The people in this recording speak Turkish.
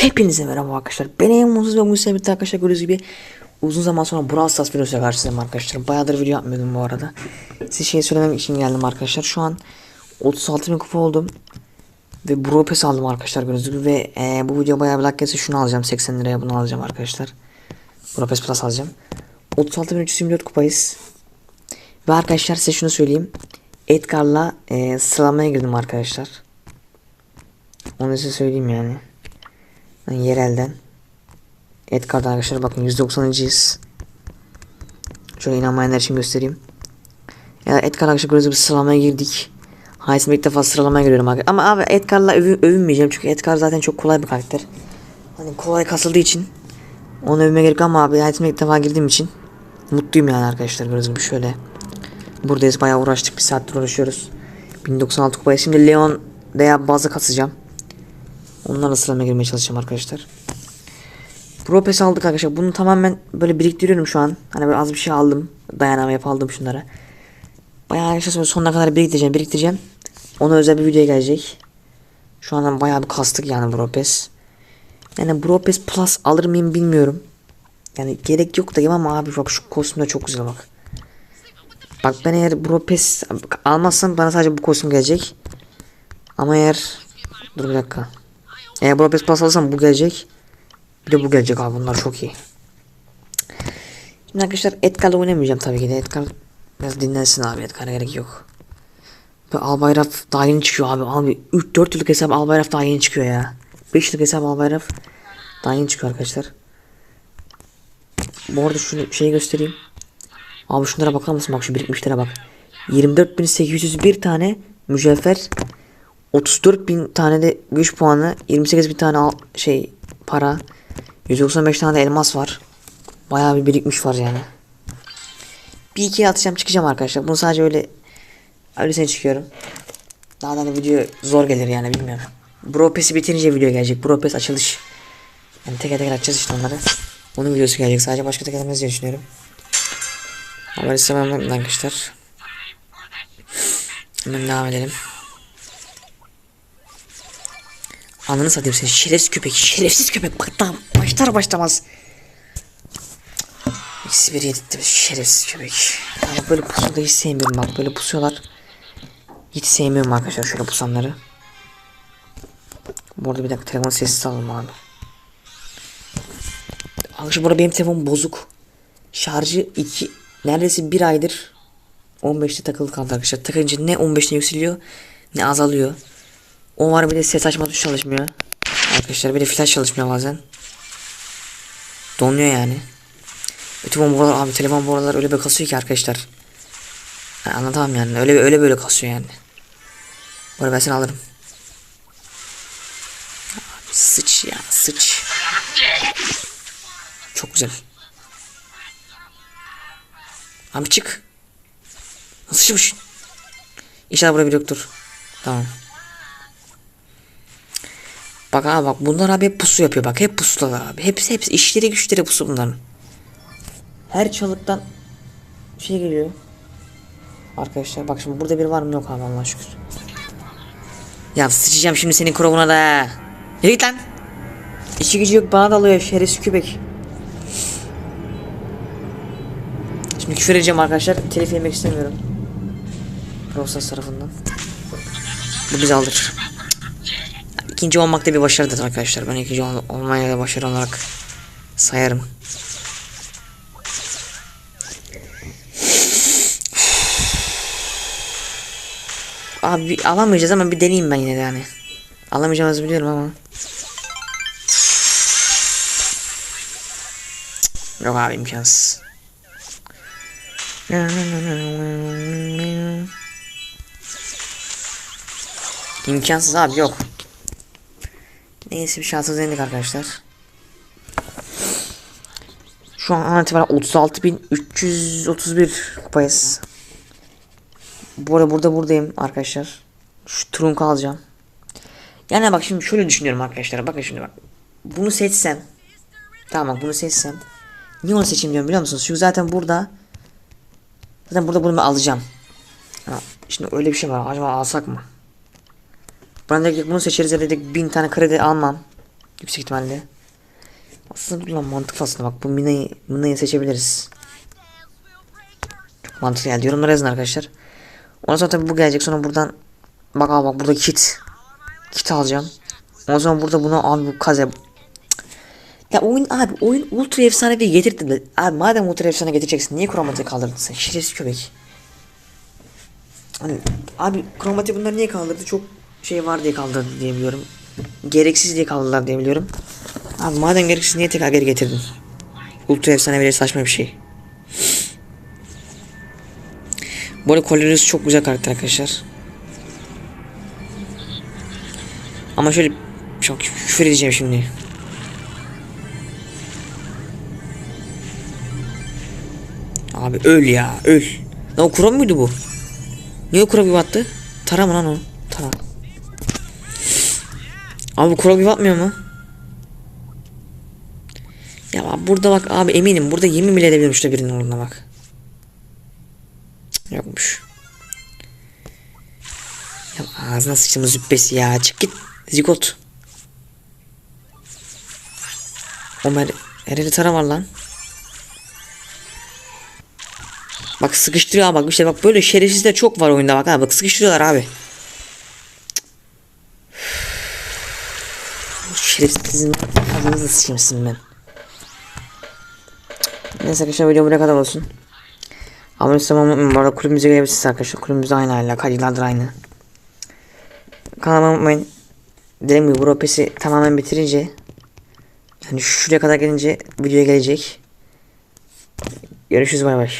Hepinize merhaba arkadaşlar. Ben Mutsuz ve Musa birlikte arkadaşlar gördüğünüz gibi uzun zaman sonra Brawl Stars videosuyla karşınızdayım arkadaşlar. Bayağıdır video yapmıyordum bu arada. Size şey söylemek için geldim arkadaşlar. Şu an 36 bin kupa oldum. Ve Brawl Pass aldım arkadaşlar gördüğünüz gibi. Ve e, bu video bayağı bir gelse şunu alacağım. 80 liraya bunu alacağım arkadaşlar. Brawl Pass Plus alacağım. 36.324 kupayız. Ve arkadaşlar size şunu söyleyeyim. Edgar'la e, sıralamaya girdim arkadaşlar. Onu size söyleyeyim yani. Yani yerelden. Edgar'da arkadaşlar bakın 190'ıncıyız. Şöyle inanmayanlar için göstereyim. Ya Edgar arkadaşlar böyle bir sıralamaya girdik. Hayatımda ilk defa sıralamaya giriyorum arkadaşlar. Ama abi Edgar'la övü, övünmeyeceğim çünkü Edgar zaten çok kolay bir karakter. Hani kolay kasıldığı için onu övmeye gerek ama abi hayatımda ilk defa girdiğim için mutluyum yani arkadaşlar gördüğünüz gibi şöyle. Buradayız bayağı uğraştık bir saattir uğraşıyoruz. 1096 kupaya şimdi Leon veya bazı kasacağım. Onlarla sıralamaya girmeye çalışacağım arkadaşlar. Pro Pass aldık arkadaşlar. Bunu tamamen böyle biriktiriyorum şu an. Hani böyle az bir şey aldım. Dayanamayıp aldım şunlara. Bayağı arkadaşlar sonuna kadar biriktireceğim. Biriktireceğim. Ona özel bir video gelecek. Şu an bayağı bir kastık yani Pro Pass. Yani Pro Pass Plus alır mıyım bilmiyorum. Yani gerek yok da ama abi bak şu kostüm de çok güzel bak. Bak ben eğer Pro Pass almazsam bana sadece bu kostüm gelecek. Ama eğer dur bir dakika. Eğer Pro Pass Plus alırsam bu gelecek. Bir de bu gelecek abi bunlar çok iyi. Şimdi arkadaşlar Edgar'la oynamayacağım tabii ki de. Edgar biraz dinlensin abi Edgar'a gerek yok. Ve Albayraf daha yeni çıkıyor abi. Abi 3-4 yıllık hesap Albayraf daha yeni çıkıyor ya. 5 yıllık hesap Albayraf daha yeni çıkıyor arkadaşlar. Bu arada şunu şey göstereyim. Abi şunlara bakar mısın? Bak şu birikmişlere bak. 24.801 tane mücevher 34 bin tane de güç puanı 28 bin tane al, şey para 195 tane de elmas var. Bayağı bir birikmiş var yani. Bir iki atacağım çıkacağım arkadaşlar. Bunu sadece öyle Öylesine çıkıyorum. Daha da video zor gelir yani bilmiyorum. Bro Pass'i bitirince video gelecek. Bro Pass açılış. Yani teker teker açacağız işte onları. Onun videosu gelecek. Sadece başka teker teker diye düşünüyorum. Ama istemem arkadaşlar. Hemen devam edelim Ananı satayım seni. Şerefsiz köpek şerefsiz köpek. Bak başlar başlamaz. İkisi bir yedirtti şerefsiz köpek. Ama böyle pusu da hiç sevmiyorum bak. Böyle pusuyorlar. Hiç sevmiyorum arkadaşlar şöyle pusanları. Bu arada bir dakika telefonu sessiz alalım abi. Arkadaşlar bu arada benim telefonum bozuk. Şarjı 2 neredeyse bir aydır 15'te takılı kaldı arkadaşlar. Takınca ne 15'te yükseliyor ne azalıyor var bir de ses açma tuşu çalışmıyor. Arkadaşlar bir de flash çalışmıyor bazen. Donuyor yani. Bütün bu aralar abi telefon bu aralar öyle bir kasıyor ki arkadaşlar. Yani anlatamam yani öyle öyle böyle kasıyor yani. Bu arada ben seni alırım. Abi sıç ya sıç. Çok güzel. Abi çık. Nasıl çıkmış? İnşallah burada bir yoktur. Tamam. Bak abi bak bunlar abi hep pusu yapıyor bak hep pusular abi. Hepsi hepsi işleri güçleri pusu bunların. Her çalıktan şey geliyor. Arkadaşlar bak şimdi burada biri var mı yok abi Allah şükür. Ya sıçacağım şimdi senin krovuna da. Yürü git lan. İşi gücü yok bana da alıyor şerefsiz köpek. Şimdi küfür edeceğim arkadaşlar. Telif yemek istemiyorum. Rosas tarafından. Bu bizi aldırır. İkinci olmak da bir başarıdır arkadaşlar. Ben ikinci ol olmaya da başarı olarak sayarım. Abi alamayacağız ama bir deneyeyim ben yine de yani. Alamayacağımızı biliyorum ama. Yok abi imkansız. İmkansız abi yok. Neyse bir şansımız denedik arkadaşlar. Şu an an itibaren 36.331 kupayız. Bu arada burada buradayım arkadaşlar. Şu trunk alacağım. Yani bak şimdi şöyle düşünüyorum arkadaşlar. Bakın şimdi bak. Bunu seçsem. Tamam bunu seçsem. Niye onu seçeyim diyorum biliyor musunuz? Çünkü zaten burada. Zaten burada bunu alacağım. Ha, şimdi öyle bir şey var. Acaba alsak mı? Ben de bunu seçeriz ya dedik bin tane kredi almam. Yüksek ihtimalle. Aslında lan mantıklı aslında bak bu Mina'yı Mina'yı seçebiliriz. Çok mantıklı geldi. Yorumlara yazın arkadaşlar. Ondan sonra tabii bu gelecek sonra buradan bak abi bak burada kit. Kit alacağım. Ondan sonra burada bunu abi bu kaze ya oyun abi oyun ultra efsane diye getirdi abi madem ultra efsane getireceksin niye kromatiği kaldırdın sen şerefsiz köpek. Hani abi kromatiği bunlar niye kaldırdı çok şey var diye kaldırdı diye biliyorum. Gereksiz diye kaldırdılar diye biliyorum. Abi madem gereksiz niye tekrar geri getirdin? Ultra efsane bile saçma bir şey. Bu arada Colliers çok güzel karakter arkadaşlar. Ama şöyle çok küfür edeceğim şimdi. Abi öl ya öl. Lan o kuro muydu bu? Niye kuro gibi attı? Tara mı lan o? Abi kuro gibi atmıyor mu? Ya burada bak abi eminim burada yemin bile edebilirim şurada birinin olduğuna bak. Cık, Yokmuş. Ya ağzına sıçtım züppesi ya. Çık git. Zigot. Ömer Ereli tara var lan. Bak sıkıştırıyor abi, bak işte bak böyle şerefsizler çok var oyunda bak ha bak sıkıştırıyorlar abi. Cık. Şerefsizin adınızı sıçayım sizin ben. Neyse arkadaşlar video buraya kadar olsun. Olmayı unutmayın. Bu arada kulübümüze gelebilirsiniz arkadaşlar. Kulübümüz aynı hala. Kaç aynı. Kanalıma unutmayın. Dediğim gibi bu ropesi tamamen bitirince yani şuraya kadar gelince videoya gelecek. Görüşürüz bay bay.